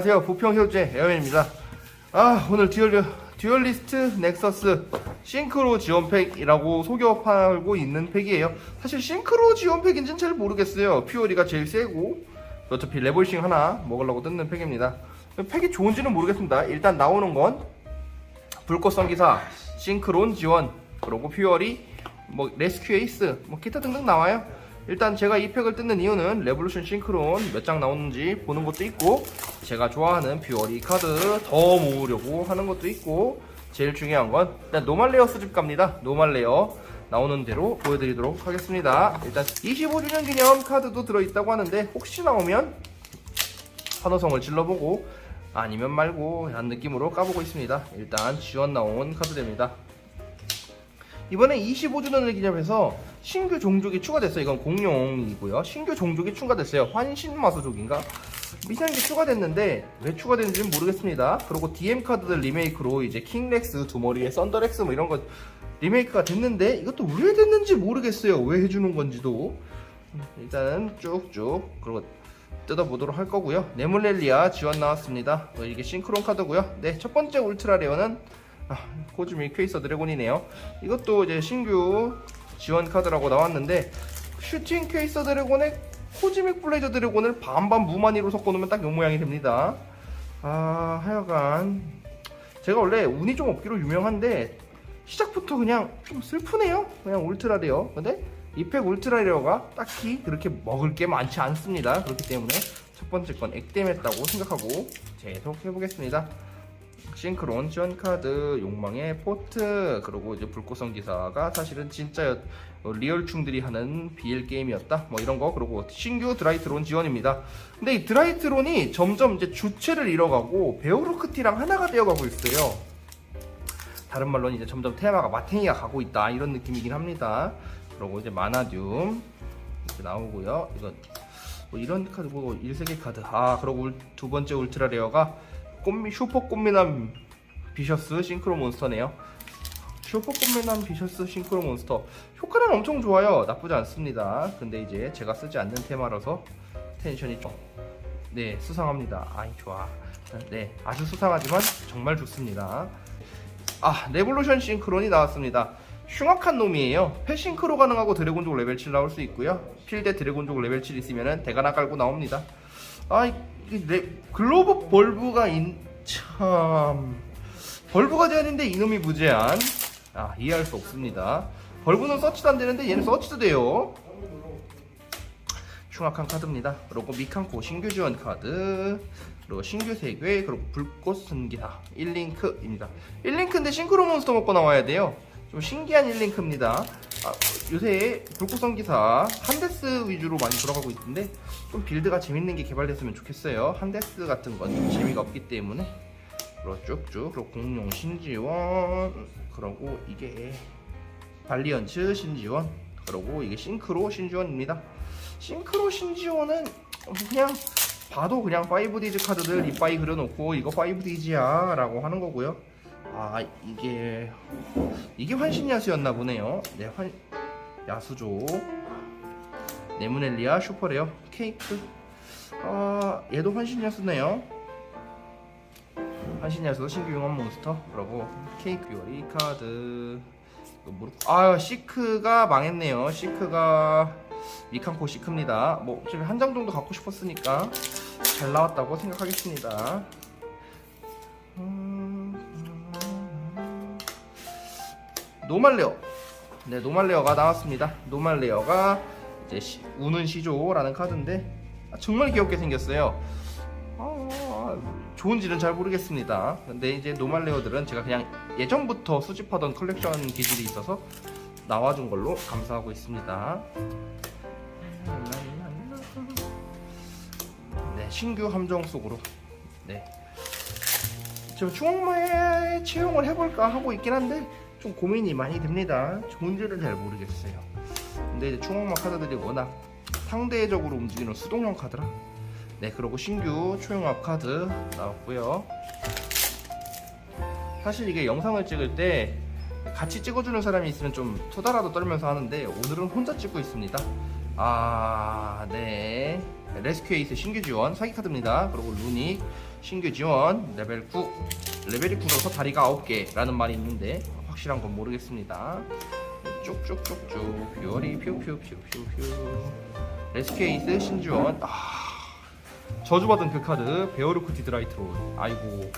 안녕하세요. 부평효제 에어맨입니다. 아 오늘 듀얼, 듀얼리스트 넥서스 싱크로 지원팩이라고 팔고 있는 팩이에요. 사실 싱크로 지원팩인지는 잘 모르겠어요. 퓨어리가 제일 세고 어차피 레볼싱 하나 먹으려고 뜯는 팩입니다. 팩이 좋은지는 모르겠습니다. 일단 나오는 건 불꽃선 기사 싱크론 지원 그리고 퓨어리 뭐 레스큐 에이스 뭐 기타 등등 나와요 일단 제가 이 팩을 뜯는 이유는 레볼루션 싱크론 몇 장 나오는지 보는 것도 있고 제가 좋아하는 퓨어리 카드 더 모으려고 하는 것도 있고 제일 중요한 건 일단 노말레어 수집 갑니다. 노말레어 나오는 대로 보여드리도록 하겠습니다. 일단 25주년 기념 카드도 들어있다고 하는데 혹시 나오면 환호성을 질러보고 아니면 말고 한 느낌으로 까보고 있습니다. 일단 지원 나온 카드입니다 이번에 25주년을 기념해서 신규 종족이 추가됐어요. 이건 공룡이고요. 신규 종족이 추가됐어요. 환신마수족인가? 게 추가됐는데 왜 추가됐는지는 모르겠습니다. 그리고 DM 카드들 리메이크로 이제 킹렉스 두 머리에 썬더렉스 뭐 이런 거 리메이크가 됐는데 이것도 왜 됐는지 모르겠어요. 왜 해주는 건지도 일단은 쭉쭉 그리고 뜯어보도록 할 거고요. 네물렐리아 지원 나왔습니다. 어, 이게 싱크론 카드고요. 네, 첫 번째 울트라 레어는 아, 코즈미 퀘이서 드래곤이네요. 이것도 이제 신규 지원 카드라고 나왔는데 슈팅 퀘이서 드래곤에 코즈믹 블레이저 드래곤을 반반 무마니로 섞어놓으면 딱 이 모양이 됩니다. 아 하여간 제가 원래 운이 좀 없기로 유명한데 시작부터 그냥 좀 슬프네요. 그냥 울트라 레어. 근데 이팩 울트라 레어가 딱히 그렇게 먹을 게 많지 않습니다. 그렇기 때문에 첫 번째 건 액땜했다고 생각하고 계속 해보겠습니다. 싱크론 지원 카드 욕망의 포트 그리고 이제 불꽃성 기사가 사실은 진짜 어, 리얼충들이 하는 BL 게임이었다. 뭐 이런 거. 그리고 신규 드라이트론 지원입니다. 근데 이 드라이트론이 점점 이제 주체를 잃어가고 베오르크티랑 하나가 되어가고 있어요. 다른 말로는 이제 점점 테마가 마탱이가 가고 있다. 이런 느낌이긴 합니다. 그리고 이제 마나듐 이렇게 나오고요. 이건 뭐 이런 카드 뭐 1세계 카드. 아 그리고 울- 두 번째 울트라 레어가 꽃미, 슈퍼 꽃미남 비셔스 싱크로 몬스터네요. 슈퍼 꽃미남 비셔스 싱크로 몬스터 효과는 엄청 좋아요. 나쁘지 않습니다. 근데 이제 제가 쓰지 않는 테마라서 텐션이 좀 네, 수상합니다. 아이 좋아. 네, 아주 수상하지만 정말 좋습니다. 아, 레볼루션 싱크론이 나왔습니다. 흉악한 놈이에요. 패싱크로 가능하고 드래곤족 레벨 7 나올 수 있고요. 필드 드래곤족 레벨 7 있으면은 대가나 깔고 나옵니다. 아, 이 레, 글로브 벌브가 인, 참. 벌브가 제한인데 이놈이 무제한. 아, 이해할 수 없습니다. 벌브는 서치도 안 되는데 얘는 서치도 돼요. 흉악한 카드입니다. 그리고 미칸코 신규 지원 카드, 그리고 신규 세계, 그리고 불꽃 순기사 1링크입니다. 1링크인데 싱크로 몬스터 먹고 나와야 돼요. 좀 신기한 1링크입니다. 아, 요새 불꽃 성 기사 한데스 위주로 많이 돌아가고 있는데 좀 빌드가 재밌는 게 개발됐으면 좋겠어요. 한데스 같은 건 좀 재미가 없기 때문에 그리고 쭉쭉 그리고 공룡 신지원 그리고 이게 발리언츠 신지원 그리고 이게 싱크로 신지원입니다. 싱크로 신지원은 그냥 봐도 그냥 5디즈 카드들 이빠이 그려놓고 이거 5디즈야 라고 하는 거고요. 아 이게 이게 환신 야수였나 보네요. 네, 환 야수조 네무넬리아 슈퍼레어 케이크 아 얘도 환신 야수네요. 환신 야수 신규 용암 몬스터 그리고 케이크 요리 카드 모르 아 시크가 망했네요. 시크가 미칸코 시크입니다. 뭐 어차피 한장 정도 갖고 싶었으니까 잘 나왔다고 생각하겠습니다. 노말레어. 네, 노말레어가 나왔습니다. 노말레어가 이제 시- 우는 시조라는 카드인데 아, 정말 귀엽게 생겼어요. 아, 좋은지는 잘 모르겠습니다. 근데 이제 노말레어들은 제가 그냥 예전부터 수집하던 컬렉션 기질이 있어서 나와준 걸로 감사하고 있습니다. 네, 신규 함정 속으로. 네. 저 추억마에 채용을 해볼까 하고 있긴 한데 좀 고민이 많이 됩니다. 좋은지는 잘 모르겠어요. 근데 이제 추억마 카드들이 워낙 상대적으로 움직이는 수동형 카드라. 네, 그리고 신규 초용합 카드 나왔고요. 사실 이게 영상을 찍을 때 같이 찍어주는 사람이 있으면 좀 토다라도 떨면서 하는데 오늘은 혼자 찍고 있습니다. 아, 네. 레스큐 에이스 신규 지원 사기 카드입니다. 그리고 루닉 신규 지원 레벨 9 레벨이 9라서 다리가 9개라는 말이 있는데 확실한 건 모르겠습니다. 쭉쭉쭉쭉 뷰어리 퓨퓨퓨퓨퓨 레스큐 에이스 신지원. 아 저주받은 그 카드 베어루크 디드라이트로. 아이고.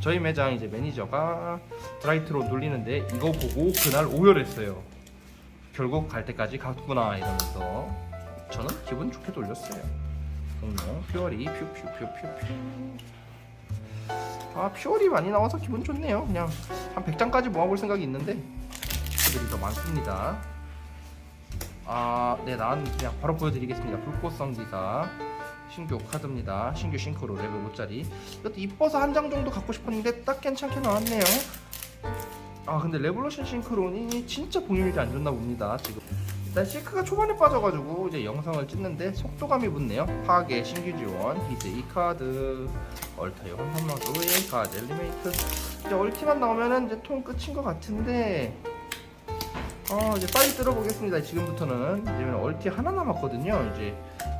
저희 매장 이제 매니저가 드라이트로 돌리는데 이거 보고 그날 오열했어요. 결국 갈 때까지 갔구나 이러면서 저는 기분 좋게 돌렸어요. 공룡 퓨어리 퓨퓨퓨퓨퓨 아 퓨어리 많이 나와서 기분 좋네요. 그냥 한 100장까지 모아볼 생각이 있는데 애들이 더 많습니다. 아네 난 그냥 바로 보여드리겠습니다. 불꽃성 기사 신규 카드입니다. 신규 싱크로 레벨 5짜리. 이것도 이뻐서 한 장 정도 갖고 싶었는데 딱 괜찮게 나왔네요. 아 근데 레볼루션 싱크론이 진짜 봉유력이 안 좋나 봅니다 지금 일단 시크가 초반에 빠져가지고 이제 영상을 찍는데 속도감이 붙네요. 파괴 신규 지원 히트 이 카드 얼타요 한마도의 카드 엘리메이트. 이제 얼티만 나오면은 이제 통 끝인 것 같은데 아 이제 빨리 뜯어보겠습니다. 지금부터는. 이제 얼티 하나 남았거든요 이제.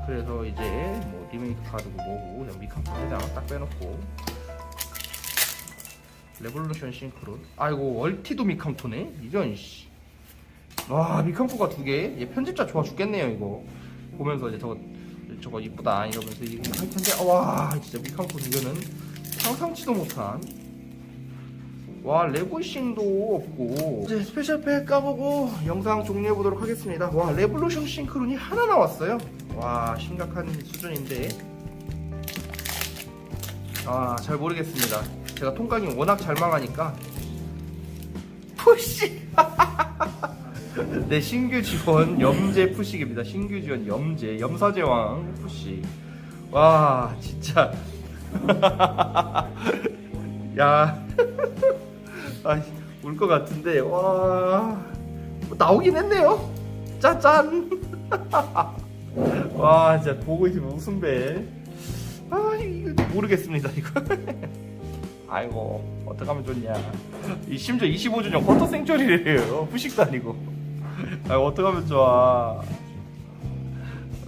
그래서 이제 뭐 리메이크 카드고 뭐고 그냥 해장 딱 빼놓고. 레볼루션 싱크론 아이고 얼티도 미캄토네. 이런 씨. 와 미캄토가 두개? 얘 편집자 좋아 죽겠네요 이거. 보면서 이제 저거 저거 이쁘다 이러면서 이게 할 텐데 아, 와 진짜 미캄토 이거는 상상치도 못한. 와 레보싱도 없고. 이제 스페셜팩 까보고 영상 종료해 보도록 하겠습니다. 와 레볼루션 싱크론이 하나 나왔어요. 와 심각한 수준인데. 아 잘 모르겠습니다. 제가 통깡이 워낙 잘 망하니까. 푸시 네 신규 지원 염제 푸식입니다. 신규 지원 염제 염사제왕 푸식. 와 진짜. 야. 아, 울것 같은데 와. 나오긴 했네요. 짜잔. 와 진짜 보고 있으면 웃음 배. 아 이거 모르겠습니다 이거. 아이고 어떡하면 좋냐. 이 심지어 25주년 쿼터 생처리래요. 후식도 아니고 아 어떡하면 좋아.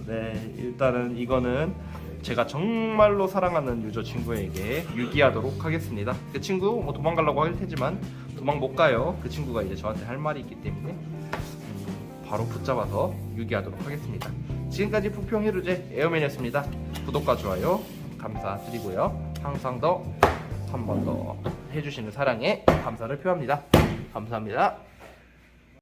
네 일단은 이거는 제가 정말로 사랑하는 유저 친구에게 유기하도록 하겠습니다. 그 친구 뭐 도망가려고 할 테지만 도망 못 가요. 그 친구가 이제 저한테 할 말이 있기 때문에 음, 바로 붙잡아서 유기하도록 하겠습니다. 지금까지 부평 히루제 에어맨이었습니다. 구독과 좋아요 감사드리고요. 항상 더 한 번 더 해주시는 사랑에 감사를 표합니다. 감사합니다